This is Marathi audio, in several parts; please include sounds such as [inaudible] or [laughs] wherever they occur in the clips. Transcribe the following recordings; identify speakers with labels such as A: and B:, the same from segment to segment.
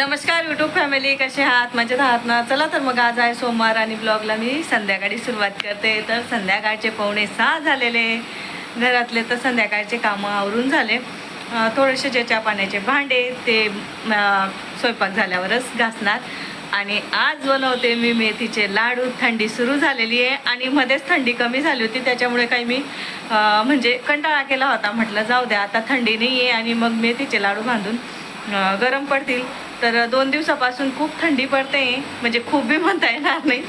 A: नमस्कार युट्यूब फॅमिली कसे आहात? मजेत आहात ना? चला तर मग आज आहे सोमवार आणि ब्लॉगला मी संध्याकाळी सुरुवात करते. तर संध्याकाळचे पावणे सहा झालेले. घरातले तर संध्याकाळचे कामं आवरून झाले. थोडेसे ज्याच्या पाण्याचे भांडे ते स्वयंपाक झाल्यावरच घासणार. आणि आज बनवते मी मेथीचे लाडू. थंडी सुरू झालेली आहे आणि मध्येच थंडी कमी झाली होती. त्याच्यामुळे काही मी म्हणजे कंटाळा केला होता. म्हटलं जाऊ द्या आता थंडी नाही आहे आणि मग मेथीचे लाडू बांधून गरम पडतील. तर दोन दिवसापासून खूप थंडी पडते. म्हणजे खूप बी म्हणता येणार नाही.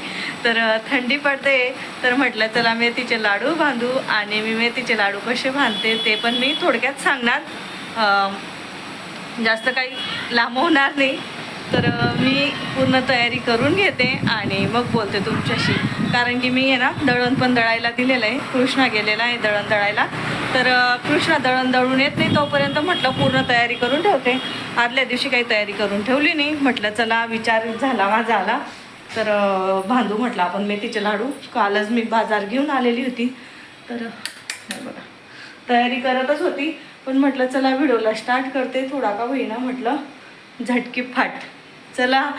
A: तर थंडी पडते. तर म्हटलं चला मेथीचे लाडू बांधू आणि मी मेथीचे लाडू कसे बांधते ते पण मी थोडक्यात सांगणार. जास्त काही लांब होणार नाही. तर मी पूर्ण तयारी करून घेते आणि मग बोलते तुमच्याशी. कारण की मी आहे ना दळण पण दळायला दिलेलं आहे. कृष्णा गेलेला आहे दळण दळायला. तर कृष्णा दळण दळून येत नाही तोपर्यंत म्हटलं पूर्ण तयारी करून ठेवते. आदल्या दिवशी काही तयारी करून ठेवली नाही. म्हटलं चला विचार झाला माझा आला. तर बांधू म्हटलं आपण मेथीचे लाडू. कालच मी बाजार घेऊन आलेली होती. तर बघा. तयारी करतच होती. पण म्हटलं चला व्हिडिओला स्टार्ट करते. थोडा का होईना म्हटलं. झटकी फाट. चला.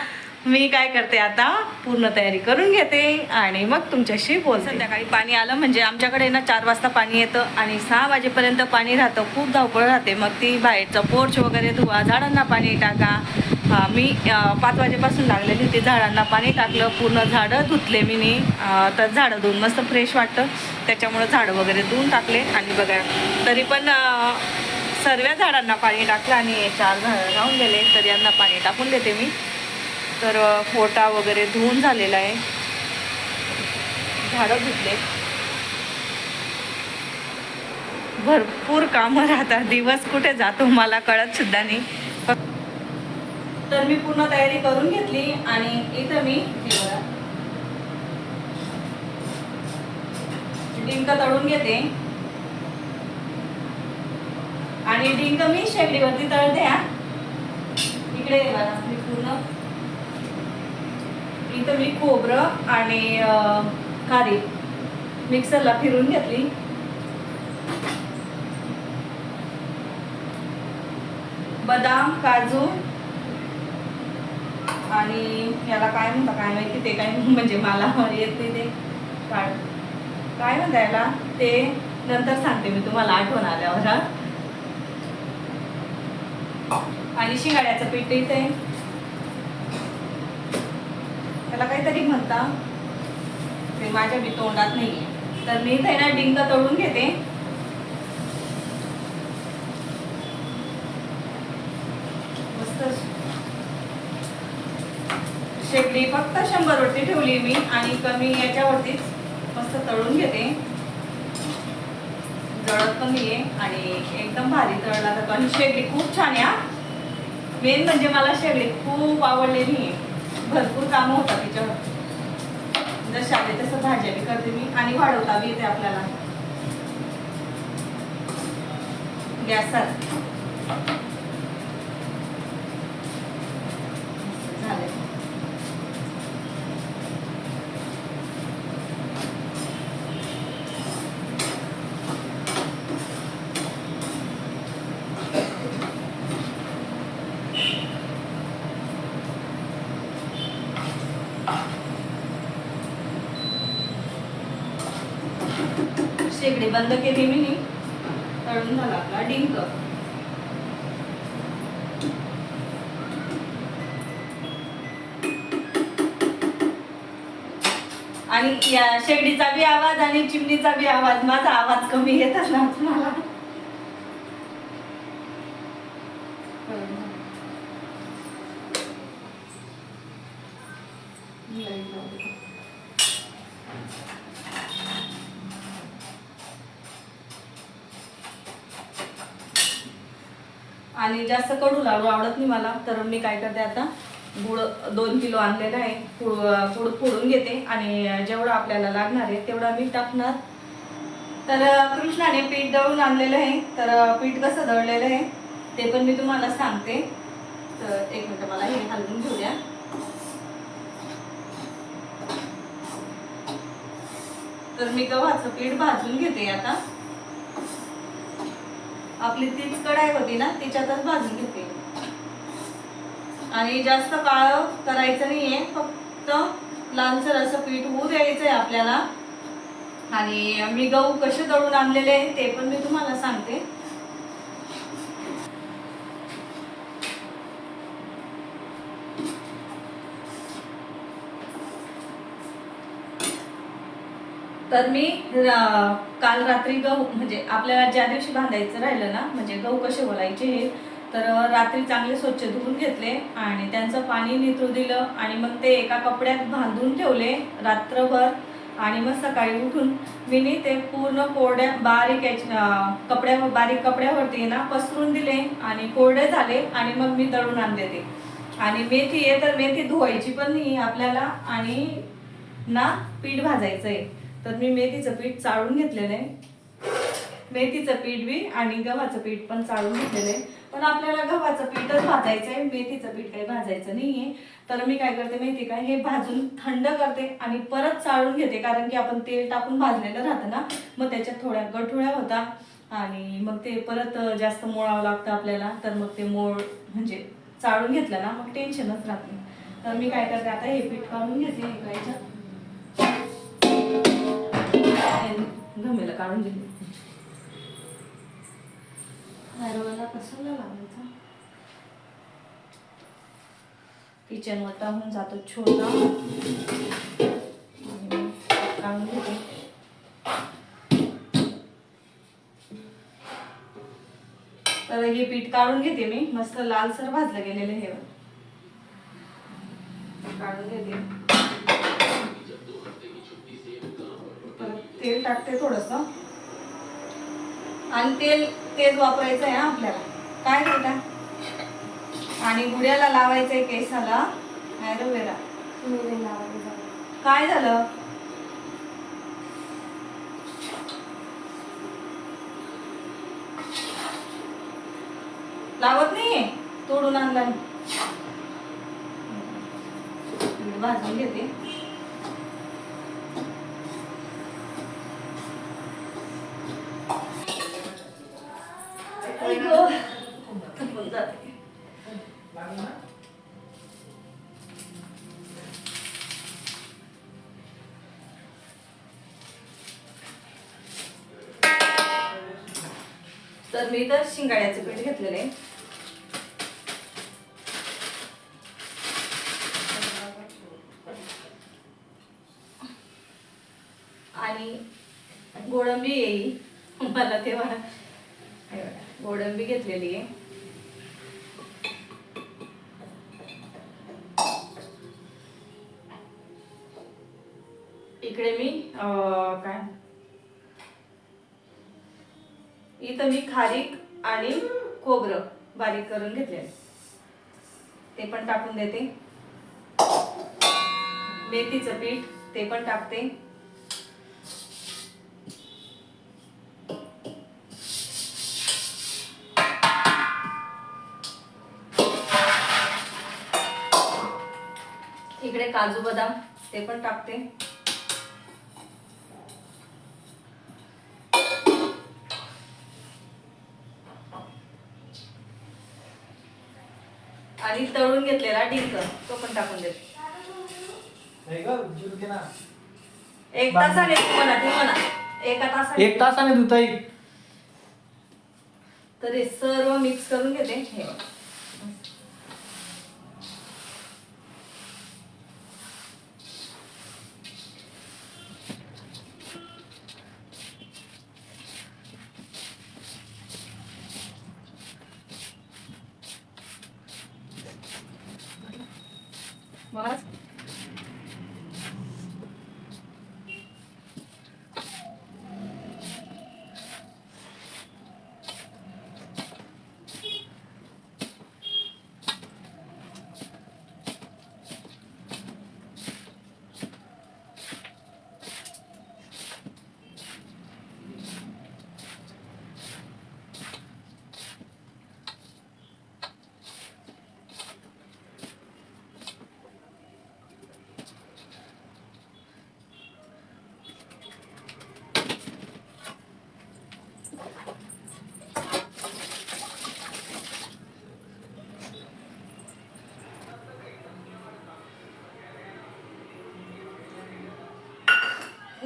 A: मी काय करते आता? पूर्ण तयारी करून घेते आणि मग तुमच्याशी बोल संध्याकाळी पाणी आलं म्हणजे आमच्याकडे ना चार वाजता पाणी येतं आणि सहा वाजेपर्यंत पाणी राहतं खूप धावपळ राहते. मग ती बाहेरचं पोर्च वगैरे धुवा झाडांना पाणी टाका. मी पाच वाजेपासून लागलेली होती. झाडांना पाणी टाकलं पूर्ण झाडं धुतले मी नी तर झाडं धुवून मस्त फ्रेश वाटतं. त्याच्यामुळं झाडं वगैरे धुवून टाकले आणि बघा तरी पण सर्व झाडांना पाणी टाकलं आणि चार झाडं राहून गेले. तर यांना पाणी टाकून देते मी. तर फोटा वगैरे धुवून झालेला आहे. झाडं धुतले भरपूर कामं राहतात. दिवस कुठे जातो मला कळत सुद्धा नाही. तर मी पूर्ण तयारी करून घेतली आणि इथं मी डिंक तळून घेते. आणि डिंक मी शेगडीवरती तळते हा. इकडे मी पूर्ण इथं मी खोबरं आणि खारी मिक्सरला फिरून घेतली. बदाम काजू आणि याला काय म्हणता काय माहिती ते काय [laughs] म्हणजे मला येत नाही ते. काय काय म्हणता याला ते नंतर सांगते मी तुम्हाला आठवण आल्यावर आणि शिंगाड्याचं पीठ इथे. त्याला काहीतरी म्हणता. ते माझ्या मी तोंडात नाही तर मी ते ना डिंक तळून घेते. मस्त. शेगडी फक्त शंभर वरती ठेवली मी आणि कमी याच्यावरतीच मस्त तळून घेते. जळत पण नाहीये आणि एकदम भारी तळला जातो आणि शेगडी खूप छान आहे मेन म्हणजे मला शेगडी खूप आवडलेली आहे. भरपूर कामं होतात त्याच्यावर जशा आले तसं भाज्या बी करते मी आणि वाढवता बी येते आपल्याला. गॅसवर झाले शेगडी बंद केली मी. नी. तळून झाला आपला डिंक. आणि या शेगडीचा बी आवाज आणि चिमणीचा बी आवाज माझा आवाज कमी येत असणार तुम्हाला आणि जास्त कडू लाडू आवडत नाही मला. तर मी काय करते आता गुळ दोन किलो आणलेला आहे. गुळ गुळ फोडून घेते आणि जेवढं आपल्याला लागणार आहे तेवढं मी टाकणार. तर कृष्णाने पीठ दळून आणलेलं आहे. तर पीठ कसं दळलेलं आहे ते पण मी तुम्हाला सांगते. तर एक मिनटं मला हे हलवून घेऊ द्या. तर मी गव्हाचं पीठ भाजून घेते आता. आपली तीच कढाई होती ना तिच्यातच भाजून घेते आणि जास्त काळ करायचं नाहीये फक्त लालसर असं पीठ होऊ द्यायचं आहे आपल्याला. आणि मी गहू कसे दळून आणलेले आहे ते पण मी तुम्हाला सांगते. तर मी रा- काल रात्री गहू म्हणजे आपल्याला ज्या दिवशी बांधायचं राहिलं ना म्हणजे गहू कसे बोलायचे हे तर रात्री चांगले स्वच्छ धुवून घेतले आणि त्यांचं पाणी नितरू दिलं आणि मग ते एका कपड्यात बांधून ठेवले रात्रभर आणि मग सकाळी उठून मी ते पूर्ण कोरड्या बारीक याच्या कपड्या बारीक कपड्यावरती ना पसरून दिले आणि कोरडे झाले आणि मग मी दळून आणले ते. आणि मेथी आहे तर मेथी धुवायची पण नाही आपल्याला आणि ना पीठ भाजायचं आहे तर मी मेथीचं पीठ चाळून घेतलेलं आहे. मेथीचं पीठ बी आणि गव्हाचं पीठ पण चाळून घेतलेलं आहे. पण आपल्याला गव्हाचं पीठच भाजायचं आहे मेथीचं पीठ काही भाजायचं नाही आहे तर मी काय करते माहिती काय हे भाजून थंड करते आणि परत चाळून घेते कारण की आपण तेल टाकून भाजलेलं राहतं ना? मग त्याच्यात थोड्या गठुळ्या होता आणि मग ते परत जास्त मोळावं लागतं आपल्याला तर मग ते मोळ म्हणजे चाळून घेतलं ना मग टेन्शनच राहत नाही. तर मी काय करते आता हे पीठ काढून घेते एका गमेला काढून घेते हरवाला कशाला लावायचा? किचन वटा होऊन जातो छोटा. काढून घेते. तर हे पीठ काढून घेते मी. मस्त लालसर भाजलं गेलेलं हे काढून घेते. तेल टाकते थोडस. आणि तेल तेच वापरायचं आहे आपल्याला. काय बेटा? आणि गुड्याला लावायचंय केसाला ॲलोवेरा. काय झालं? लावत नाहीये तोडून आणला भाजून घेते. इथं शिंगाड्याचं पीठ घेतलेलं आहे. आणि गोडंबी येईल. मला तेव्हा गोडंबी घेतलेली आहे. इकडे मी काय? इथं मी खारीक आणि खोबरं बारीक करून घेतले ते पण टाकून देते. मेथीचं पीठ ते पण टाकते. इकडे काजू बदाम ते पण टाकते. आणि तळून घेतलेला डिंक तो पण टाकून देते. एक तासाने म्हणा तू म्हणा. एका तासाने.
B: एक तासाने धुता येईल
A: तर हे सर्व मिक्स करून घेते. हे.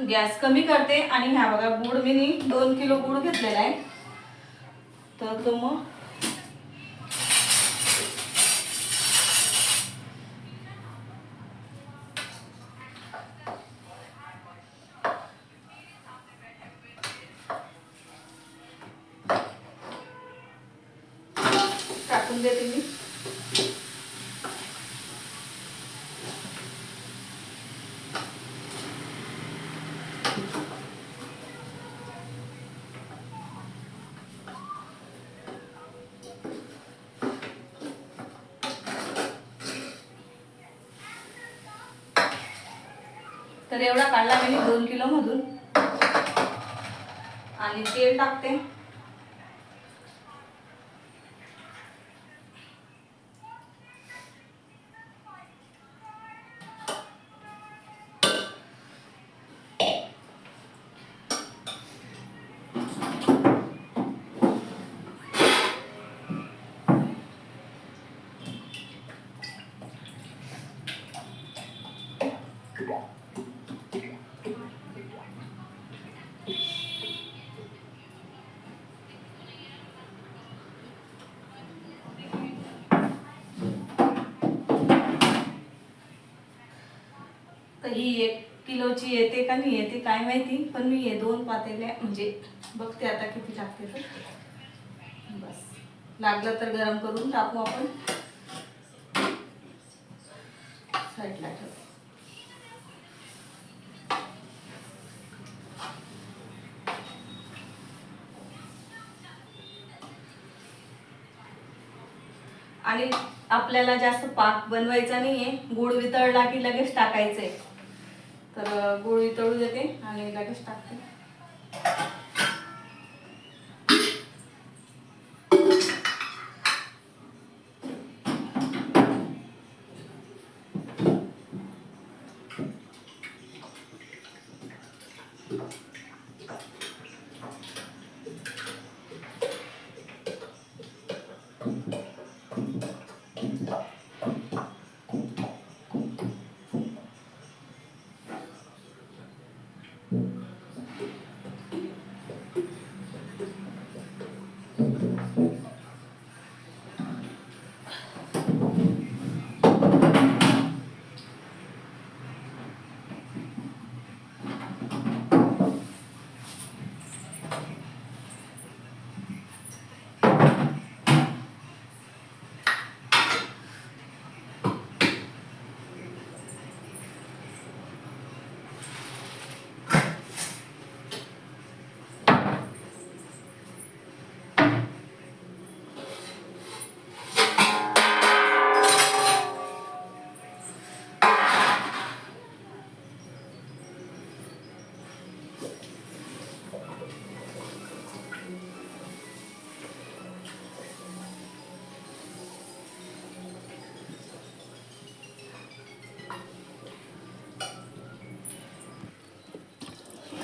A: गॅस कमी करते आणि ह्या बघा गुड मी दोन किलो गुड घेतलेला आहे. तर तो मग टाकून देते मी तर एवढा काढला मी दोन किलो मधून. आणि तेल टाकते. ही एक किलोची येते का नाही येते काय माहिती पण मी हे दोन पातेल्या म्हणजे बघते आता किती टाकते तर. बस. लागलं तर गरम करून टाकू आपण. साईडला ठेवू. आणि आपल्याला जास्त पाक बनवायचा नाहीये गुळ वितळला की लगेच टाकायचंय. तर गोळी तळू देते आणि लगेच टाकते.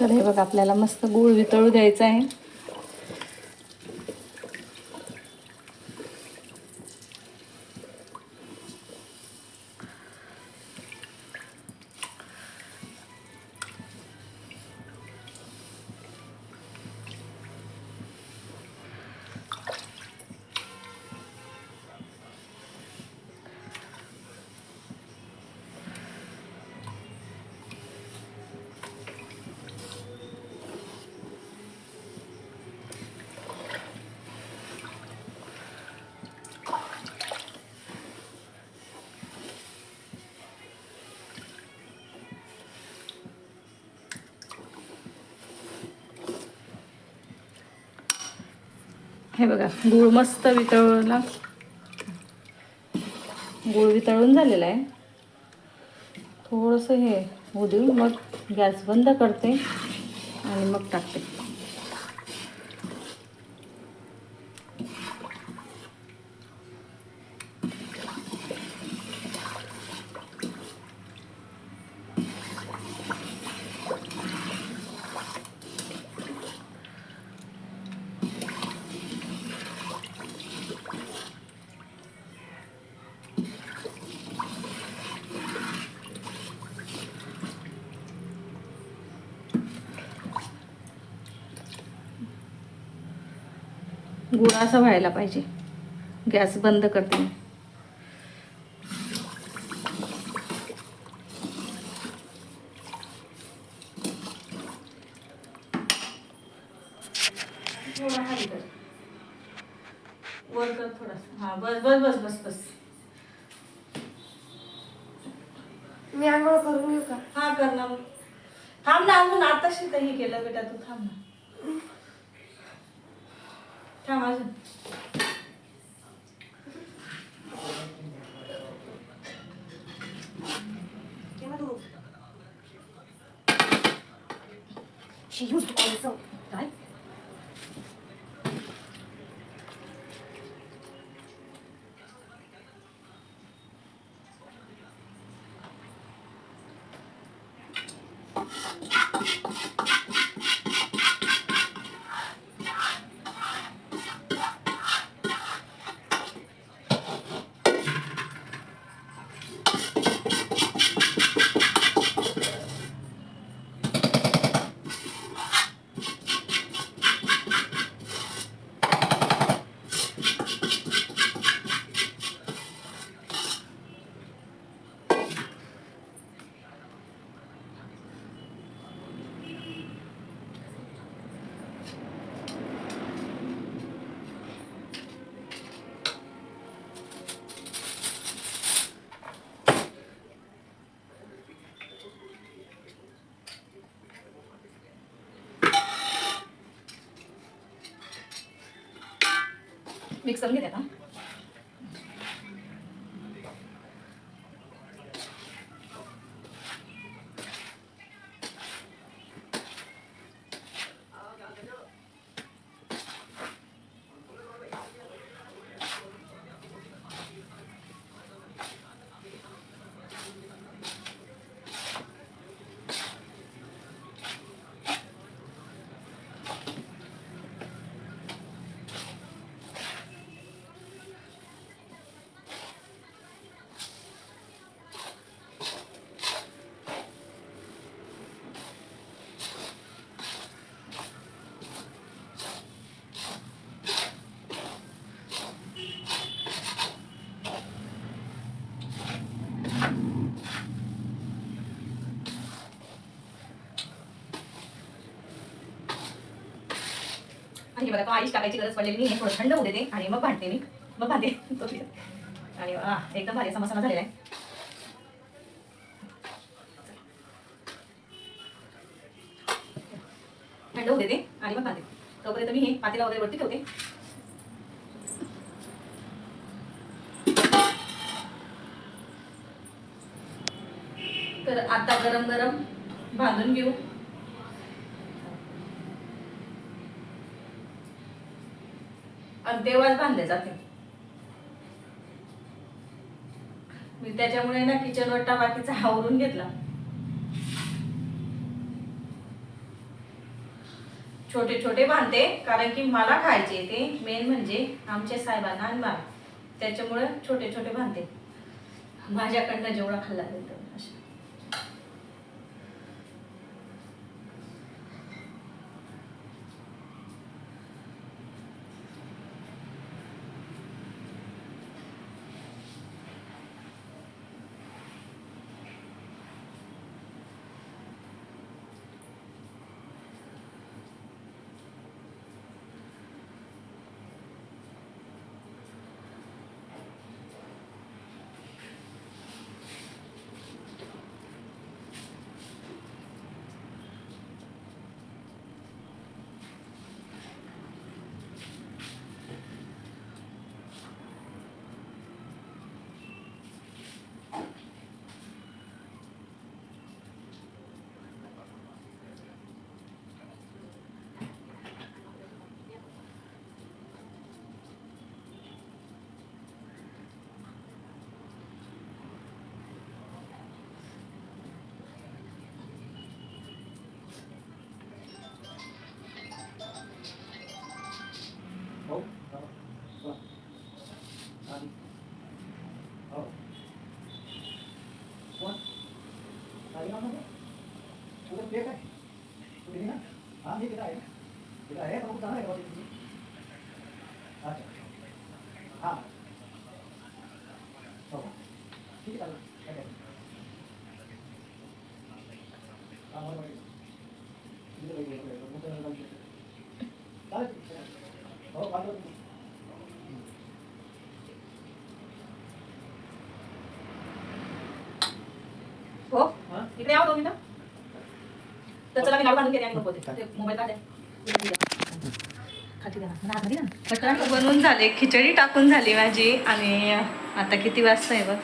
A: तर हे बघ आपल्याला मस्त गुळ वितळू द्यायचा आहे. हे बघा गूळ मस्त वितळला. गूळ वितळून झालेला आहे. थोडंसं हे होऊ देऊ मग गॅस बंद करते आणि मग टाकते. गुळा असा व्हायला पाहिजे. गॅस बंद करते
C: She used all the soap.
A: Mixer mix घेते ना आणि हे बघा तो आईश टाकायची गरज पडलेली मी हे थोडं थंड होऊ देते आणि मग भांडते मी. मग भांडते. [laughs] तो आणि एकदम भारी असा मसाला झालेला आहे. थंड होऊ देते आणि मग भांडते. तोपर्यंत मी हे पातेला वगैरे वरती ठेवते. तर आता गरम गरम बांधून घेऊ. आणि बांधले जाते. मी त्याच्यामुळे ना किचन वट्टा बाकीचा आवरून घेतला. छोटे छोटे बांधते कारण की मला खायचे ते मेन म्हणजे आमच्या साहेबांना आणि मला. त्याच्यामुळे छोटे छोटे बांधते. माझ्याकडनं जेवढा खाल्ला
B: जातो परिणाम मी तिथं आहे? तिथं आहे? पण आहे अच्छा. हां.
D: हा? तर चला मी लाडू बांधून घेते आणि ते मोबाईल.
A: बनवून झाले. खिचडी टाकून झाली माझी आणि आता किती वाजता आहे बघ.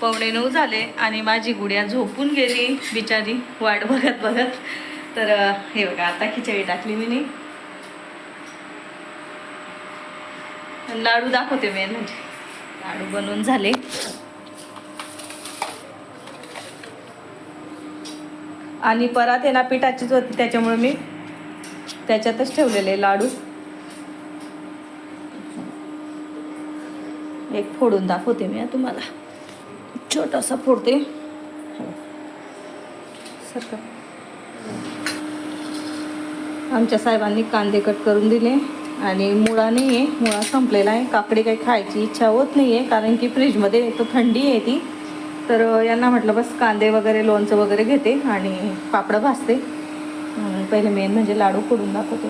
A: पावणे नऊ झाले आणि माझी गुडिया झोपून गेली बिचारी. वाट बघत बघत. तर हे बघा आता खिचडी टाकली मी लाडू दाखवते मेन म्हणजे. लाडू बनवून झाले. आणि परात आहे ना पिठाचीच होती त्याच्यामुळे मी त्याच्यातच ठेवलेले लाडू. एक फोडून दाखवते मी तुम्हाला. छोटासा फोडते. सारखं. आमच्या साहेबांनी कांदे कट करून दिले आणि मुळा नाही आहे मुळा संपलेला आहे. काकडी काही खायची इच्छा होत नाही आहे कारण की फ्रीजमध्ये तो थंडी आहे ती. तर यांना म्हटलं बस कांदे वगैरे लोणचं वगैरे घेते आणि पापडं भाजते. पहिले मेन म्हणजे लाडू करून दाखवते.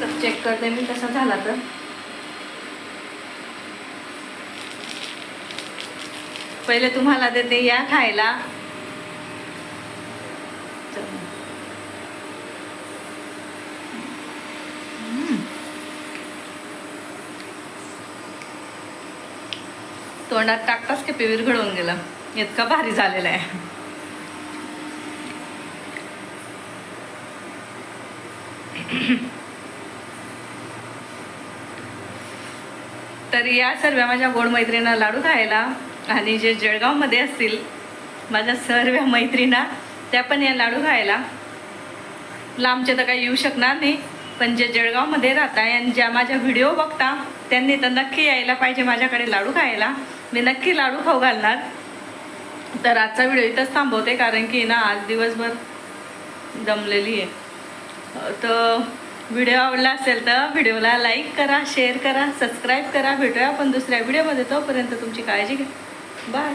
A: तर चेक करते मी कसा झाला तर. पहिले तुम्हाला देते या खायला. तोंडात टाकताच की पिवीर घडवून गेला? इतका भारी झालेला आहे. तर या सर्व माझ्या गोड मैत्रिणींना लाडू खायला आणि जे जळगावमध्ये असतील माझ्या सर्व मैत्रिणींना त्या पण या लाडू खायला. लांबचे तर काही येऊ शकणार नाही पण जे जळगावमध्ये राहता आणि ज्या माझ्या व्हिडिओ बघता त्यांनी तर नक्की यायला पाहिजे माझ्याकडे लाडू खायला. मी नक्की लाडू खाऊ घालणार. तर आजचा व्हिडिओ इथंच थांबवते कारण की ना आज दिवसभर जमलेली आहे. तर व्हिडिओ आवडला असेल तर व्हिडिओला लाईक करा शेअर करा सबस्क्राईब करा. भेटूया आपण दुसऱ्या व्हिडिओमध्ये. तोपर्यंत तुमची काळजी घ्या. बाय.